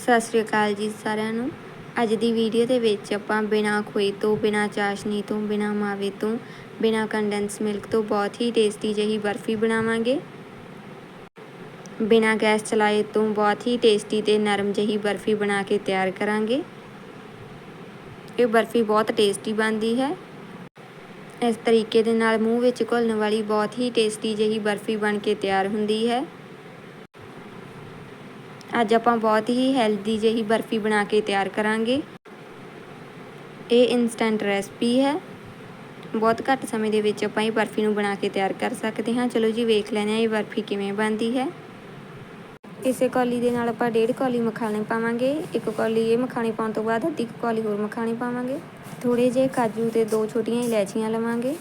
ਸਤਿ ਸ਼੍ਰੀ ਅਕਾਲ ਜੀ ਸਾਰਿਆਂ ਨੂੰ। ਅੱਜ ਦੀ ਵੀਡੀਓ ਦੇ ਵਿੱਚ ਆਪਾਂ ਬਿਨਾ ਖੋਏ ਤੋਂ, ਬਿਨਾ ਚਾਸ਼ਨੀ ਤੋਂ, ਬਿਨਾ ਮਾਵੇ ਤੋਂ, ਬਿਨਾ ਕੰਡੈਂਸ ਮਿਲਕ ਤੋਂ ਬਹੁਤ ਹੀ ਟੇਸਟੀ ਜਿਹੀ ਬਰਫੀ ਬਣਾਵਾਂਗੇ। ਬਿਨਾ ਗੈਸ ਚਲਾਏ ਤੋਂ ਬਹੁਤ ਹੀ ਟੇਸਟੀ ਤੇ ਨਰਮ ਜਿਹੀ ਬਰਫੀ ਬਣਾ ਕੇ ਤਿਆਰ ਕਰਾਂਗੇ। ਇਹ ਬਰਫੀ ਬਹੁਤ ਟੇਸਟੀ ਬਣਦੀ ਹੈ। ਇਸ ਤਰੀਕੇ ਦੇ ਨਾਲ ਮੂੰਹ ਵਿੱਚ ਘੁਲਣ ਵਾਲੀ ਬਹੁਤ ਹੀ ਟੇਸਟੀ ਜਿਹੀ ਬਰਫੀ ਬਣ ਕੇ ਤਿਆਰ ਹੁੰਦੀ ਹੈ। ਅੱਜ ਆਪਾਂ ਬਹੁਤ ਹੀ ਹੈਲਦੀ ਜਿਹੀ ਬਰਫੀ ਬਣਾ ਕੇ ਤਿਆਰ ਕਰਾਂਗੇ। ਇਹ ਇਨਸਟੈਂਟ ਰੈਸਪੀ ਹੈ। ਬਹੁਤ ਘੱਟ ਸਮੇਂ ਦੇ ਵਿੱਚ ਆਪਾਂ ਇਹ ਬਰਫੀ ਨੂੰ ਬਣਾ ਕੇ ਤਿਆਰ ਕਰ ਸਕਦੇ ਹਾਂ। ਚਲੋ ਜੀ, ਵੇਖ ਲੈਂਦੇ ਹਾਂ ਇਹ ਬਰਫੀ ਕਿਵੇਂ ਬਣਦੀ ਹੈ। ਇਸੇ ਕੌਲੀ ਦੇ ਨਾਲ ਆਪਾਂ ਡੇਢ ਕੌਲੀ ਮਖਾਣੇ ਪਾਵਾਂਗੇ। ਇੱਕ ਕੌਲੀ ਇਹ ਮਖਾਣੇ ਪਾਉਣ ਤੋਂ ਬਾਅਦ ਅੱਧੀ ਕੌਲੀ ਹੋਰ ਮਖਾਣੇ ਪਾਵਾਂਗੇ। ਥੋੜੇ ਜਿਹੇ ਕਾਜੂ ਤੇ ਦੋ ਛੋਟੀਆਂ ਇਲਾਇਚੀਆਂ ਲਵਾਂਗੇ।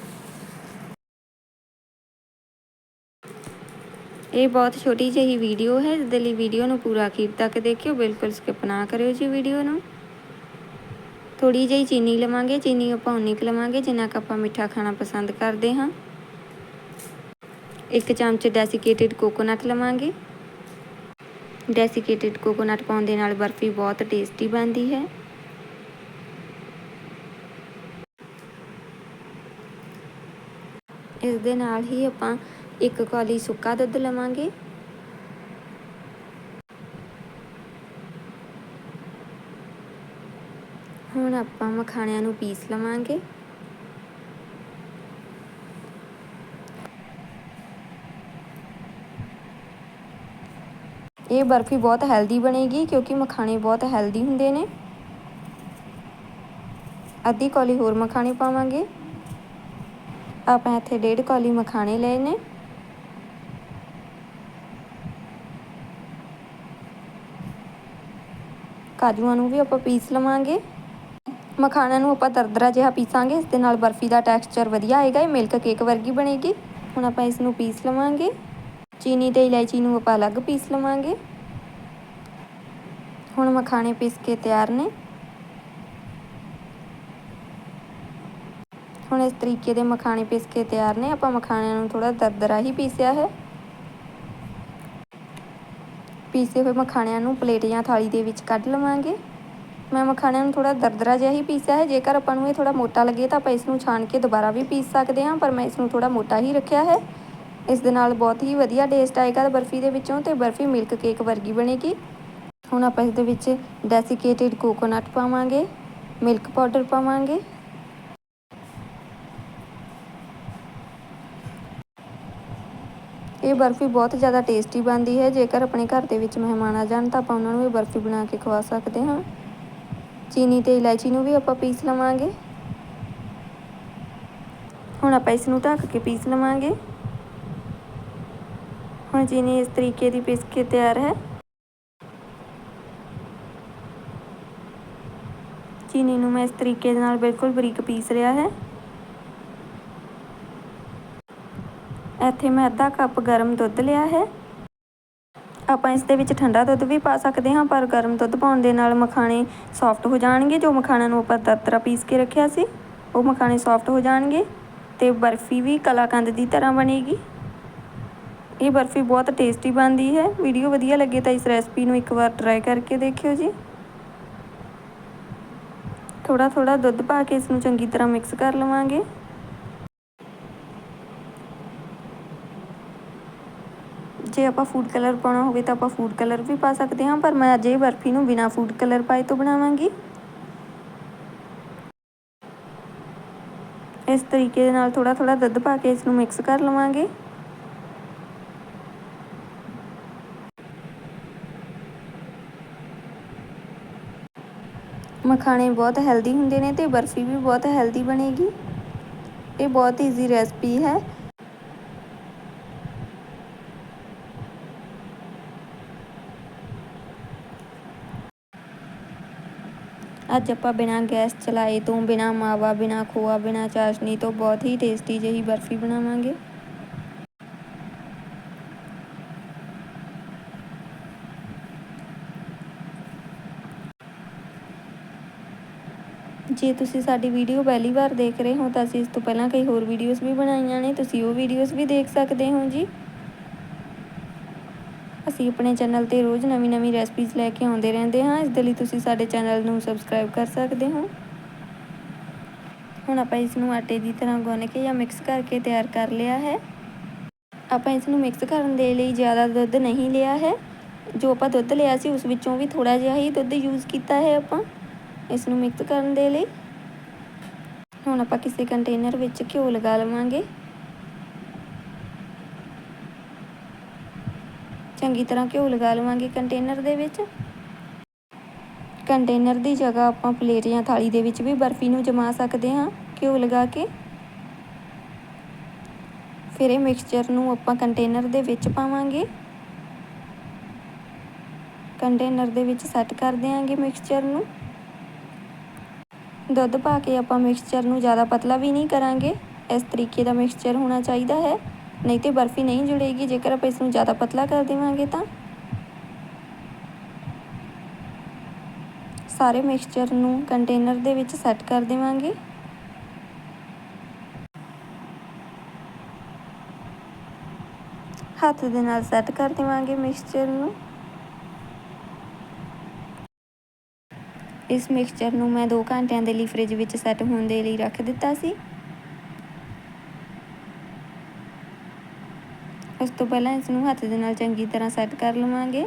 ਇਹ ਬਹੁਤ ਛੋਟੀ ਜਿਹੀ ਵੀਡੀਓ ਹੈ ਇਸ ਦੇ ਲਈ ਵੀਡੀਓ ਨੂੰ ਪੂਰਾ ਅਖੀਰ ਤੱਕ ਦੇਖਿਓ, ਬਿਲਕੁਲ ਸਕਿਪ ਨਾ ਕਰਿਓ ਜੀ ਵੀਡੀਓ ਨੂੰ। ਥੋੜੀ ਜਿਹੀ ਚੀਨੀ ਲਵਾਂਗੇ, ਚੀਨੀ ਆਪਾਂ ਉਨੀ ਕੁ ਲਵਾਂਗੇ, ਜਿੰਨਾ ਕੁ ਆਪਾਂ ਮਿੱਠਾ ਖਾਣਾ ਪਸੰਦ ਕਰਦੇ ਹਾਂ। ਇੱਕ ਚਮਚ ਡੈਸੀਕੇਟਿਡ ਕੋਕੋਨਟ ਲਵਾਂਗੇ। ਡੈਸੀਕੇਟਿਡ ਕੋਕੋਨਟ ਪਾਉਣ ਦੇ ਨਾਲ ਬਰਫੀ ਬਹੁਤ ਟੇਸਟੀ ਬਣਦੀ ਹੈ। ਇਸ ਦੇ ਨਾਲ ਹੀ ਆਪਾਂ ਇੱਕ ਕੌਲੀ ਸੁੱਕਾ ਦੁੱਧ ਲਵਾਂਗੇ। ਹੁਣ ਆਪਾਂ ਮਖਾਣਿਆਂ ਨੂੰ ਪੀਸ ਲਵਾਂਗੇ। ਇਹ ਬਰਫੀ ਬਹੁਤ ਹੈਲਦੀ ਬਣੇਗੀ ਕਿਉਂਕਿ ਮਖਾਣੇ ਬਹੁਤ ਹੈਲਦੀ ਹੁੰਦੇ ਨੇ। ਅੱਧੀ ਕੌਲੀ ਹੋਰ ਮਖਾਣੇ ਪਾਵਾਂਗੇ। ਆਪਾਂ ਇੱਥੇ ਡੇਢ ਕੌਲੀ ਮਖਾਣੇ ਲਏ ਨੇ। ਕਾਜੂਆਂ ਨੂੰ ਵੀ ਆਪਾਂ ਪੀਸ ਲਵਾਂਗੇ। ਮਖਾਣਿਆਂ ਨੂੰ ਆਪਾਂ ਦਰਦਰਾ ਜਿਹਾ ਪੀਸਾਂਗੇ, ਇਸ ਦੇ ਨਾਲ ਬਰਫੀ ਦਾ ਟੈਕਸਚਰ ਵਧੀਆ ਆਏਗਾ, ਇਹ ਮਿਲਕ ਕੇਕ ਵਰਗੀ ਬਣੇਗੀ। ਹੁਣ ਆਪਾਂ ਇਸ ਨੂੰ ਪੀਸ ਲਵਾਂਗੇ। ਚੀਨੀ ਤੇ ਇਲਾਇਚੀ ਨੂੰ ਆਪਾਂ ਅਲੱਗ ਪੀਸ ਲਵਾਂਗੇ। ਹੁਣ ਮਖਾਣੇ ਪੀਸ ਕੇ ਤਿਆਰ ਨੇ। ਹੁਣ ਇਸ ਤਰੀਕੇ ਦੇ ਮਖਾਣੇ ਪੀਸ ਕੇ ਤਿਆਰ ਨੇ। ਆਪਾਂ ਮਖਾਣਿਆਂ ਨੂੰ ਥੋੜਾ ਦਰਦਰਾ ਹੀ ਪੀਸਿਆ ਹੈ। ਪੀਸੇ ਹੋਏ ਮਖਾਣਿਆਂ ਨੂੰ ਪਲੇਟ ਜਾਂ ਥਾਲੀ ਦੇ ਵਿੱਚ ਕੱਢ ਲਵਾਂਗੇ। ਮੈਂ ਮਖਾਣਿਆਂ ਨੂੰ ਥੋੜਾ ਦਰਦਰਾ ਜਿਹਾ ਹੀ ਪੀਸਿਆ ਹੈ। ਜੇਕਰ ਆਪਾਂ ਨੂੰ ਇਹ ਥੋੜਾ ਮੋਟਾ ਲੱਗੇ ਤਾਂ ਆਪਾਂ ਇਸ ਨੂੰ ਛਾਣ ਕੇ ਦੁਬਾਰਾ ਵੀ ਪੀਸ ਸਕਦੇ ਹਾਂ, ਪਰ ਮੈਂ ਇਸ ਨੂੰ ਥੋੜਾ ਮੋਟਾ ਹੀ ਰੱਖਿਆ ਹੈ। ਇਸ ਦੇ ਨਾਲ ਬਹੁਤ ਹੀ ਵਧੀਆ ਟੇਸਟ ਆਏਗਾ ਬਰਫੀ ਦੇ ਵਿੱਚੋਂ ਤੇ ਬਰਫੀ ਮਿਲਕ ਕੇਕ ਵਰਗੀ ਬਣੇਗੀ। ਹੁਣ ਆਪਾਂ ਇਸ ਦੇ ਵਿੱਚ ਡੈਸੀਕੇਟਿਡ ਕੋਕੋਨਟ ਪਾਵਾਂਗੇ, ਮਿਲਕ ਪਾਊਡਰ ਪਾਵਾਂਗੇ। ਇਹ ਬਰਫੀ ਬਹੁਤ ਜ਼ਿਆਦਾ ਟੇਸਟੀ ਬਣਦੀ ਹੈ। ਜੇਕਰ ਆਪਣੇ ਘਰ ਦੇ ਵਿੱਚ ਮਹਿਮਾਨ ਆ ਜਾਣ, ਤਾਂ ਆਪਾਂ ਉਹਨਾਂ ਨੂੰ ਇਹ ਬਰਫੀ ਬਣਾ ਕੇ ਖਵਾ ਸਕਦੇ ਹਾਂ। ਚੀਨੀ ਤੇ ਇਲਾਇਚੀ ਨੂੰ ਵੀ ਆਪਾਂ ਪੀਸ ਲਵਾਂਗੇ। ਹੁਣ ਆਪਾਂ ਇਸ ਨੂੰ ਢੱਕ ਕੇ ਪੀਸ ਲਵਾਂਗੇ। ਹੁਣ ਚੀਨੀ ਇਸ ਤਰੀਕੇ ਦੀ ਪੀਸ ਕੇ ਤਿਆਰ ਹੈ। ਚੀਨੀ ਨੂੰ ਮੈਂ ਇਸ ਤਰੀਕੇ ਦੇ ਨਾਲ ਬਿਲਕੁਲ ਬਰੀਕ ਪੀਸ ਰਿਹਾ ਹੈ। ਇੱਥੇ ਮੈਂ ਅੱਧਾ ਕੱਪ ਗਰਮ ਦੁੱਧ ਲਿਆ ਹੈ। ਆਪਾਂ ਇਸ ਦੇ ਵਿੱਚ ਠੰਡਾ ਦੁੱਧ ਵੀ ਪਾ ਸਕਦੇ ਹਾਂ, ਪਰ ਗਰਮ ਦੁੱਧ ਪਾਉਣ ਦੇ ਨਾਲ ਮਖਾਣੇ ਸੌਫਟ ਹੋ ਜਾਣਗੇ, ਜੋ ਮਖਾਣਾ ਨੂੰ ਆਪਾਂ ਦਰਦਰਾ ਪੀਸ ਕੇ ਰੱਖਿਆ ਸੀ, ਉਹ ਮਖਾਣੇ ਸੌਫਟ ਹੋ ਜਾਣਗੇ ਤੇ ਬਰਫੀ ਵੀ ਕਲਾਕੰਦ ਦੀ ਤਰ੍ਹਾਂ ਬਣੇਗੀ। ਇਹ ਬਰਫੀ ਬਹੁਤ ਟੇਸਟੀ ਬਣਦੀ ਹੈ। ਵੀਡੀਓ ਵਧੀਆ ਲੱਗੇ ਤਾਂ ਇਸ ਰੈਸਪੀ ਨੂੰ ਇੱਕ ਵਾਰ ਟਰਾਈ ਕਰਕੇ ਦੇਖਿਓ ਜੀ। ਥੋੜਾ ਥੋੜਾ ਦੁੱਧ ਪਾ ਕੇ ਇਸ ਨੂੰ ਚੰਗੀ ਤਰ੍ਹਾਂ ਮਿਕਸ ਕਰ ਲਵਾਂਗੇ। ਜੇ ਆਪਾਂ ਫੂਡ ਕਲਰ ਪਾਉਣਾ ਹੋਵੇ ਤਾਂ ਆਪਾਂ ਫੂਡ ਕਲਰ ਵੀ ਪਾ ਸਕਦੇ ਹਾਂ, ਪਰ ਮੈਂ ਅੱਜ ਇਹ ਬਰਫੀ ਨੂੰ ਬਿਨਾ ਫੂਡ ਕਲਰ ਪਾਏ ਤੋਂ ਬਣਾਵਾਂਗੀ। ਇਸ ਤਰੀਕੇ ਦੇ ਨਾਲ ਥੋੜਾ ਥੋੜਾ ਦੁੱਧ ਪਾ ਕੇ ਇਸ ਨੂੰ ਮਿਕਸ ਕਰ ਲਵਾਂਗੇ। ਮਖਾਣੇ ਬਹੁਤ ਹੈਲਦੀ ਹੁੰਦੇ ਨੇ ਤੇ ਬਰਫੀ ਵੀ ਬਹੁਤ ਹੈਲਦੀ ਬਣੇਗੀ। ਇਹ ਬਹੁਤ ਈਜ਼ੀ ਰੈਸਪੀ ਹੈ। ਅੱਜ ਆਪਾਂ ਬਿਨਾਂ ਗੈਸ ਚਲਾਏ ਤੋਂ, ਬਿਨਾਂ ਮਾਵਾ, ਬਿਨਾਂ ਖੋਆ, ਬਿਨਾਂ ਚਾਸ਼ਨੀ ਤੋਂ ਬਹੁਤ ਹੀ ਟੇਸਟੀ ਜਿਹੀ ਬਰਫੀ ਬਣਾਵਾਂਗੇ। ਜੇ ਤੁਸੀਂ ਸਾਡੀ ਵੀਡੀਓ ਪਹਿਲੀ ਵਾਰ ਦੇਖ ਰਹੇ ਹੋ ਤਾਂ ਅਸੀਂ ਇਸ ਤੋਂ ਪਹਿਲਾਂ ਕਈ ਹੋਰ ਵੀਡੀਓਜ਼ ਵੀ ਬਣਾਈਆਂ ਨੇ, ਤੁਸੀਂ ਉਹ ਵੀਡੀਓਜ਼ ਵੀ ਦੇਖ ਸਕਦੇ ਹੋ ਜੀ। ਅਸੀਂ ਆਪਣੇ ਚੈਨਲ ਤੇ ਰੋਜ਼ ਨਵੀਂ-ਨਵੀਂ ਰੈਸਪੀਜ਼ ਲੈ ਕੇ ਆਉਂਦੇ ਰਹਿੰਦੇ ਹਾਂ। ਇਸ ਦੇ ਲਈ ਤੁਸੀਂ ਸਾਡੇ ਚੈਨਲ ਨੂੰ ਸਬਸਕ੍ਰਾਈਬ ਕਰ ਸਕਦੇ ਹੋ। ਹੁਣ ਆਪਾਂ ਇਸ ਨੂੰ ਆਟੇ ਦੀ ਤਰ੍ਹਾਂ ਗੁੰਨ ਕੇ ਜਾਂ ਮਿਕਸ ਕਰਕੇ ਤਿਆਰ ਕਰ ਲਿਆ ਹੈ। ਆਪਾਂ ਇਸ ਨੂੰ ਮਿਕਸ ਕਰਨ ਦੇ ਲਈ ਜ਼ਿਆਦਾ ਦੁੱਧ ਨਹੀਂ ਲਿਆ ਹੈ। ਜੋ ਆਪਾਂ ਦੁੱਧ ਲਿਆ ਸੀ, ਉਸ ਵਿੱਚੋਂ ਵੀ ਥੋੜਾ ਜਿਹਾ ਹੀ ਦੁੱਧ ਯੂਜ਼ ਕੀਤਾ ਹੈ ਆਪਾਂ ਇਸ ਨੂੰ ਮਿਕਸ ਕਰਨ ਦੇ ਲਈ। ਹੁਣ ਆਪਾਂ ਕਿਸੇ ਕੰਟੇਨਰ ਵਿੱਚ ਘਿਓ ਲਗਾ ਲਵਾਂਗੇ। ਚੰਗੀ ਤਰ੍ਹਾਂ ਘਿਓ ਲਗਾ ਲਵਾਂਗੇ ਕੰਟੇਨਰ ਦੇ ਵਿੱਚ। ਕੰਟੇਨਰ ਦੀ ਜਗ੍ਹਾ ਆਪਾਂ ਪਲੇਟ ਜਾਂ ਥਾਲੀ ਦੇ ਵਿੱਚ ਵੀ ਬਰਫੀ ਨੂੰ ਜਮਾ ਸਕਦੇ ਹਾਂ ਘਿਓ ਲਗਾ ਕੇ। ਫਿਰ ਇਹ ਮਿਕਸਚਰ ਨੂੰ ਆਪਾਂ ਕੰਟੇਨਰ ਦੇ ਵਿੱਚ ਪਾਵਾਂਗੇ। ਕੰਟੇਨਰ ਦੇ ਵਿੱਚ ਸੈੱਟ ਕਰ ਦੇਵਾਂਗੇ ਮਿਕਸਚਰ ਨੂੰ। ਦੁੱਧ ਪਾ ਕੇ ਆਪਾਂ ਮਿਕਸਚਰ ਨੂੰ ਜ਼ਿਆਦਾ ਪਤਲਾ ਵੀ ਨਹੀਂ ਕਰਾਂਗੇ। ਇਸ ਤਰੀਕੇ ਦਾ ਮਿਕਸਚਰ ਹੋਣਾ ਚਾਹੀਦਾ ਹੈ। ਨਹੀਂ ਤੇ ਬਰਫੀ ਨਹੀਂ ਜੁੜੇਗੀ, ਜੇਕਰ ਆਪਾਂ ਇਸ ਨੂੰ ਜ਼ਿਆਦਾ ਪਤਲਾ ਕਰ ਦੇਵਾਂਗੇ ਤਾਂ। ਸਾਰੇ ਮਿਕਸਚਰ ਨੂੰ ਕੰਟੇਨਰ ਦੇ ਵਿੱਚ ਸੈੱਟ ਕਰ ਦੇਵਾਂਗੇ। ਹੱਥ ਦੇ ਨਾਲ ਸੈੱਟ ਕਰ ਦੇਵਾਂਗੇ ਮਿਕਸਚਰ ਨੂੰ। ਇਸ ਮਿਕਸਚਰ ਨੂੰ ਮੈਂ 2 ਘੰਟਿਆਂ ਦੇ ਲਈ ਫ੍ਰਿਜ ਵਿੱਚ ਸੈੱਟ ਹੋਣ ਦੇ ਲਈ ਰੱਖ ਦਿੱਤਾ ਸੀ। ਉਸ ਤੋਂ ਪਹਿਲਾਂ ਇਸ ਨੂੰ ਹੱਥ ਦੇ ਨਾਲ ਚੰਗੀ ਤਰ੍ਹਾਂ ਸੈੱਟ ਕਰ ਲਵਾਂਗੇ।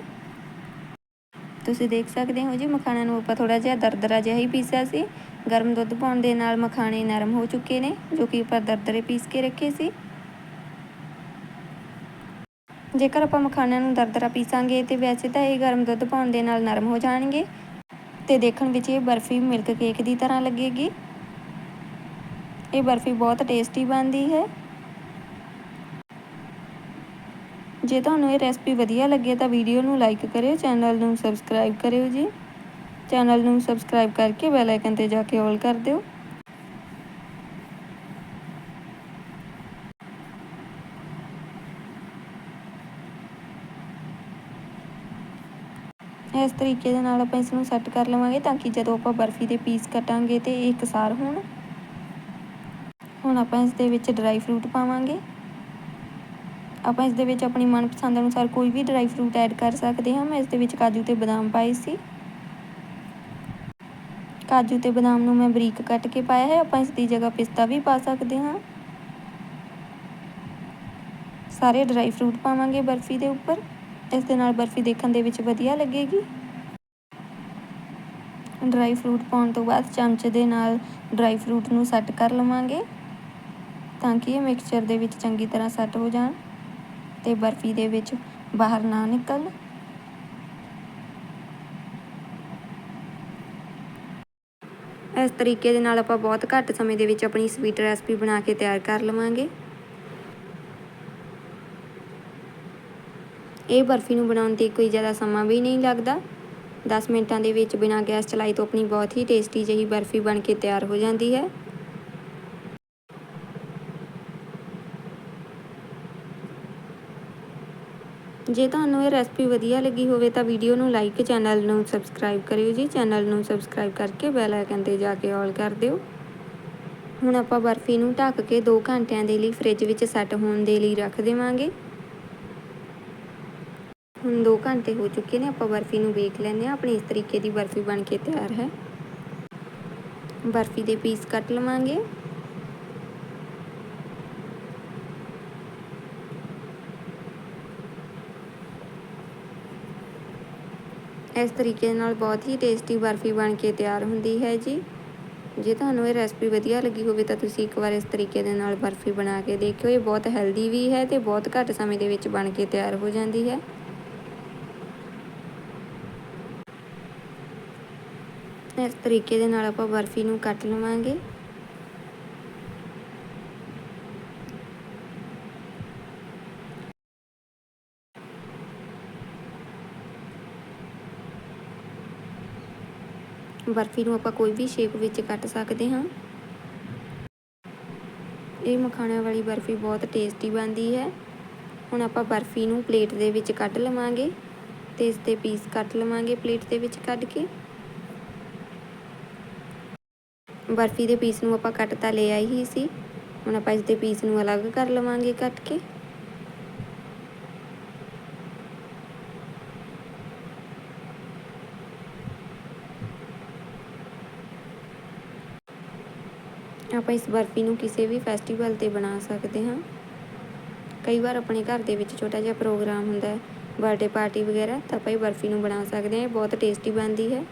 ਤੁਸੀਂ ਦੇਖ ਸਕਦੇ ਹੋ ਜੀ ਮਖਾਣਾ ਨੂੰ ਆਪਾਂ ਥੋੜਾ ਜਿਹਾ ਦਰਦਰਾ ਜਿਹਾ ਹੀ ਪੀਸਿਆ ਸੀ। ਗਰਮ ਦੁੱਧ ਪਾਉਣ ਦੇ ਨਾਲ ਮਖਾਣੇ ਨਰਮ ਹੋ ਚੁੱਕੇ ਨੇ, ਜੋ ਕਿ ਆਪਾਂ ਦਰਦਰੇ ਪੀਸ ਕੇ ਰੱਖੇ ਸੀ। ਜੇਕਰ ਆਪਾਂ ਮਖਾਣਿਆਂ ਨੂੰ ਦਰਦਰਾ ਪੀਸਾਂਗੇ ਤੇ ਵੈਸੇ ਤਾਂ ਇਹ ਗਰਮ ਦੁੱਧ ਪਾਉਣ ਦੇ ਨਾਲ ਨਰਮ ਹੋ ਜਾਣਗੇ। ਤੇ ਦੇਖਣ ਵਿੱਚ ਇਹ ਬਰਫੀ ਮਿਲਕ ਕੇਕ ਦੀ ਤਰ੍ਹਾਂ ਲੱਗੇਗੀ। ਇਹ ਬਰਫੀ ਬਹੁਤ ਟੇਸਟੀ ਬਣਦੀ ਹੈ। ਜੇ ਤੁਹਾਨੂੰ ਇਹ ਰੈਸਪੀ ਵਧੀਆ ਲੱਗੇ ਤਾਂ ਵੀਡੀਓ ਨੂੰ ਲਾਈਕ ਕਰਿਓ ਚੈਨਲ ਨੂੰ ਸਬਸਕ੍ਰਾਈਬ ਕਰਿਓ ਜੀ। ਚੈਨਲ ਨੂੰ ਸਬਸਕ੍ਰਾਈਬ ਕਰਕੇ ਬੈਲ ਆਈਕਨ ਤੇ ਜਾ ਕੇ ਆਲ ਕਰ ਦਿਓ। ਇਸ ਤਰੀਕੇ ਦੇ ਨਾਲ ਆਪਾਂ ਇਸ ਨੂੰ ਸੈੱਟ ਕਰ ਲਵਾਂਗੇ ਤਾਂ ਕਿ ਜਦੋਂ ਆਪਾਂ ਬਰਫੀ ਦੇ ਪੀਸ ਕਟਾਂਗੇ ਤੇ ਇਹ ਇਕਸਾਰ ਹੋਣ। ਹੁਣ ਆਪਾਂ ਇਸ ਦੇ ਵਿੱਚ ਡਰਾਈ ਫਰੂਟ ਪਾਵਾਂਗੇ। ਆਪਾਂ ਇਸ ਦੇ ਵਿੱਚ ਆਪਣੀ ਮਨਪਸੰਦ ਅਨੁਸਾਰ ਕੋਈ ਵੀ ਡਰਾਈ ਫਰੂਟ ਐਡ ਕਰ ਸਕਦੇ ਹਾਂ। ਮੈਂ ਇਸ ਦੇ ਵਿੱਚ ਕਾਜੂ ਤੇ ਬਦਾਮ ਪਾਏ ਸੀ। ਕਾਜੂ ਤੇ ਬਦਾਮ ਨੂੰ ਮੈਂ ਬਰੀਕ ਕੱਟ ਕੇ ਪਾਇਆ ਹੈ। ਆਪਾਂ ਇਸ ਦੀ ਜਗ੍ਹਾ ਪਿਸਤਾ ਵੀ ਪਾ ਸਕਦੇ ਹਾਂ। ਸਾਰੇ ਡਰਾਈ ਫਰੂਟ ਪਾਵਾਂਗੇ ਬਰਫੀ ਦੇ ਉੱਪਰ। ਇਸ ਦੇ ਨਾਲ ਬਰਫੀ ਦੇਖਣ ਦੇ ਵਿੱਚ ਵਧੀਆ ਲੱਗੇਗੀ। ਡਰਾਈ ਫਰੂਟ ਪਾਉਣ ਤੋਂ ਬਾਅਦ ਚਮਚ ਦੇ ਨਾਲ ਡਰਾਈ ਫਰੂਟ ਨੂੰ ਸੈੱਟ ਕਰ ਲਵਾਂਗੇ ਤਾਂ ਕਿ ਇਹ ਮਿਕਸਚਰ ਦੇ ਵਿੱਚ ਚੰਗੀ ਤਰ੍ਹਾਂ ਸੈੱਟ ਹੋ ਜਾਣ। ਤੇ ਬਰਫੀ ਦੇ ਵਿੱਚ ਬਾਹਰ ਨਾ ਨਿਕਲ। ਇਸ ਤਰੀਕੇ ਦੇ ਨਾਲ ਆਪਾਂ ਬਹੁਤ ਘੱਟ ਸਮੇਂ ਦੇ ਵਿੱਚ ਆਪਣੀ ਸਵੀਟ ਰੈਸਪੀ ਬਣਾ ਕੇ ਤਿਆਰ ਕਰ ਲਵਾਂਗੇ। ਇਹ ਬਰਫੀ ਨੂੰ ਬਣਾਉਣ ਤੇ ਕੋਈ ਜ਼ਿਆਦਾ ਸਮਾਂ ਵੀ ਨਹੀਂ ਲੱਗਦਾ। 10 ਮਿੰਟਾਂ ਦੇ ਵਿੱਚ ਬਿਨਾਂ ਗੈਸ ਚਲਾਈ ਤੋਂ ਆਪਣੀ ਬਹੁਤ ਹੀ ਟੇਸਟੀ ਜਿਹੀ ਬਰਫੀ ਬਣ ਕੇ ਤਿਆਰ ਹੋ ਜਾਂਦੀ ਹੈ। ਜੇ ਤੁਹਾਨੂੰ ਇਹ ਰੈਸਪੀ ਵਧੀਆ ਲੱਗੀ ਹੋਵੇ ਤਾਂ ਵੀਡੀਓ ਨੂੰ ਲਾਈਕ ਚੈਨਲ ਨੂੰ ਸਬਸਕ੍ਰਾਈਬ ਕਰਿਓ ਜੀ। ਚੈਨਲ ਨੂੰ ਸਬਸਕ੍ਰਾਈਬ ਕਰਕੇ ਬੈਲ ਆਈਕਨ ਤੇ ਜਾ ਕੇ ਆਲ ਕਰ ਦਿਓ। ਹੁਣ ਆਪਾਂ ਬਰਫੀ ਨੂੰ ਢੱਕ ਕੇ 2 ਘੰਟਿਆਂ ਦੇ ਲਈ ਫ੍ਰਿਜ ਵਿੱਚ ਸੈੱਟ ਹੋਣ ਦੇ ਲਈ ਰੱਖ ਦੇਵਾਂਗੇ। ਹੁਣ 2 ਘੰਟੇ ਹੋ ਚੁੱਕੇ ਨੇ, ਆਪਾਂ ਬਰਫੀ ਨੂੰ ਵੇਖ ਲੈਂਦੇ ਆ ਆਪਣੀ ਇਸ ਤਰੀਕੇ ਦੀ ਬਰਫੀ ਬਣ ਕੇ ਤਿਆਰ ਹੈ। ਬਰਫੀ ਦੇ ਪੀਸ ਕੱਟ ਲਵਾਂਗੇ। ਇਸ ਤਰੀਕੇ ਨਾਲ ਬਹੁਤ ਹੀ ਟੇਸਟੀ ਬਰਫੀ ਬਣ ਕੇ ਤਿਆਰ ਹੁੰਦੀ ਹੈ ਜੀ। ਜੇ ਤੁਹਾਨੂੰ ਇਹ ਰੈਸਪੀ ਵਧੀਆ ਲੱਗੀ ਹੋਵੇ ਤਾਂ ਤੁਸੀਂ ਇੱਕ ਵਾਰ ਇਸ ਤਰੀਕੇ ਦੇ ਨਾਲ ਬਰਫੀ ਬਣਾ ਕੇ ਦੇਖਿਓ। ਇਹ ਬਹੁਤ ਹੈਲਦੀ ਵੀ ਹੈ ਤੇ ਬਹੁਤ ਘੱਟ ਸਮੇਂ ਦੇ ਵਿੱਚ ਬਣ ਕੇ ਤਿਆਰ ਹੋ ਜਾਂਦੀ ਹੈ। ਇਸ ਤਰੀਕੇ ਦੇ ਨਾਲ ਆਪਾਂ ਬਰਫੀ ਨੂੰ ਕੱਟ ਲਵਾਂਗੇ। ਬਰਫੀ ਨੂੰ ਆਪਾਂ ਕੋਈ ਵੀ ਸ਼ੇਪ ਵਿੱਚ ਕੱਟ ਸਕਦੇ ਹਾਂ। ਇਹ ਮਖਾਣਿਆਂ ਵਾਲੀ ਬਰਫੀ ਬਹੁਤ ਟੇਸਟੀ ਬਣਦੀ ਹੈ। ਹੁਣ ਆਪਾਂ ਬਰਫੀ ਨੂੰ ਪਲੇਟ ਦੇ ਵਿੱਚ ਕੱਢ ਲਵਾਂਗੇ ਤੇ ਇਸ ਦੇ ਪੀਸ ਕੱਟ ਲਵਾਂਗੇ ਪਲੇਟ ਦੇ ਵਿੱਚ ਕੱਢ ਕੇ। ਬਰਫੀ ਦੇ ਪੀਸ ਨੂੰ ਆਪਾਂ ਕੱਟ ਤਾਂ ਲੈ ਆਈ ਹੀ ਸੀ। ਹੁਣ ਆਪਾਂ ਇਸ ਦੇ ਪੀਸ ਨੂੰ ਅਲੱਗ ਕਰ ਲਵਾਂਗੇ ਕੱਟ ਕੇ। ਆਪਾਂ ਇਸ ਬਰਫੀ ਨੂੰ ਕਿਸੇ ਵੀ ਫੈਸਟੀਵਲ ਤੇ ਬਣਾ ਸਕਦੇ ਹਾਂ। ਕਈ ਵਾਰ ਆਪਣੇ ਘਰ ਦੇ ਵਿੱਚ ਛੋਟਾ ਜਿਹਾ ਪ੍ਰੋਗਰਾਮ ਹੁੰਦਾ ਹੈ ਬਰਥਡੇ ਪਾਰਟੀ ਵਗੈਰਾ, ਤਾਂ ਆਪਾਂ ਇਹ ਬਰਫੀ ਨੂੰ ਬਣਾ ਸਕਦੇ ਹਾਂ। ਇਹ ਬਹੁਤ ਟੇਸਟੀ ਬਣਦੀ ਹੈ।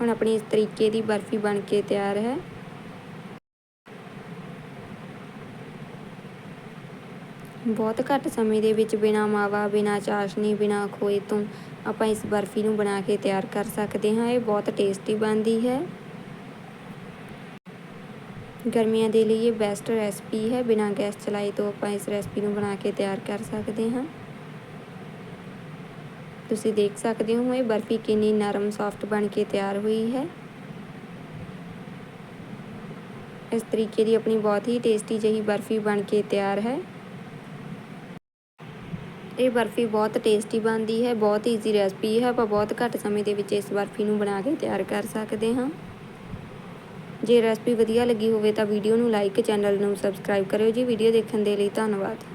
ਹੁਣ ਆਪਣੀ ਇਸ ਤਰੀਕੇ ਦੀ ਬਰਫੀ ਬਣ ਕੇ ਤਿਆਰ ਹੈ। ਬਹੁਤ ਘੱਟ ਸਮੇਂ ਦੇ ਵਿੱਚ ਬਿਨਾ ਮਾਵਾ, ਬਿਨਾ ਚਾਸ਼ਨੀ, ਬਿਨਾ ਖੋਏ ਤੋਂ ਆਪਾਂ ਇਸ ਬਰਫੀ ਨੂੰ ਬਣਾ ਕੇ ਤਿਆਰ ਕਰ ਸਕਦੇ ਹਾਂ। ਇਹ ਬਹੁਤ ਟੇਸਟੀ ਬਣਦੀ ਹੈ। ਗਰਮੀਆਂ ਦੇ ਲਈ ਇਹ ਬੈਸਟ ਰੈਸਪੀ ਹੈ। ਬਿਨਾਂ ਗੈਸ ਚਲਾਏ ਤੋਂ ਆਪਾਂ ਇਸ ਰੈਸਪੀ ਨੂੰ ਬਣਾ ਕੇ ਤਿਆਰ ਕਰ ਸਕਦੇ ਹਾਂ। ਤੁਸੀਂ ਦੇਖ ਸਕਦੇ ਹੋ ਇਹ ਬਰਫੀ ਕਿੰਨੀ ਨਰਮ ਸੌਫਟ ਬਣ ਕੇ ਤਿਆਰ ਹੋਈ ਹੈ। ਇਸ ਤਰੀਕੇ ਦੀ ਆਪਣੀ ਬਹੁਤ ਹੀ ਟੇਸਟੀ ਜਿਹੀ ਬਰਫੀ ਬਣ ਕੇ ਤਿਆਰ ਹੈ। ਇਹ ਬਰਫੀ ਬਹੁਤ ਟੇਸਟੀ ਬਣਦੀ ਹੈ, ਬਹੁਤ ਈਜ਼ੀ ਰੈਸਪੀ ਹੈ। ਆਪਾਂ ਬਹੁਤ ਘੱਟ ਸਮੇਂ ਦੇ ਵਿੱਚ ਇਸ ਬਰਫੀ ਨੂੰ ਬਣਾ ਕੇ ਤਿਆਰ ਕਰ ਸਕਦੇ ਹਾਂ। ਜੇ ਰੈਸਪੀ ਵਧੀਆ ਲੱਗੀ ਹੋਵੇ ਤਾਂ ਵੀਡੀਓ ਨੂੰ ਲਾਈਕ, ਚੈਨਲ ਨੂੰ ਸਬਸਕ੍ਰਾਈਬ ਕਰਿਓ ਜੀ। ਵੀਡੀਓ ਦੇਖਣ ਦੇ ਲਈ ਧੰਨਵਾਦ।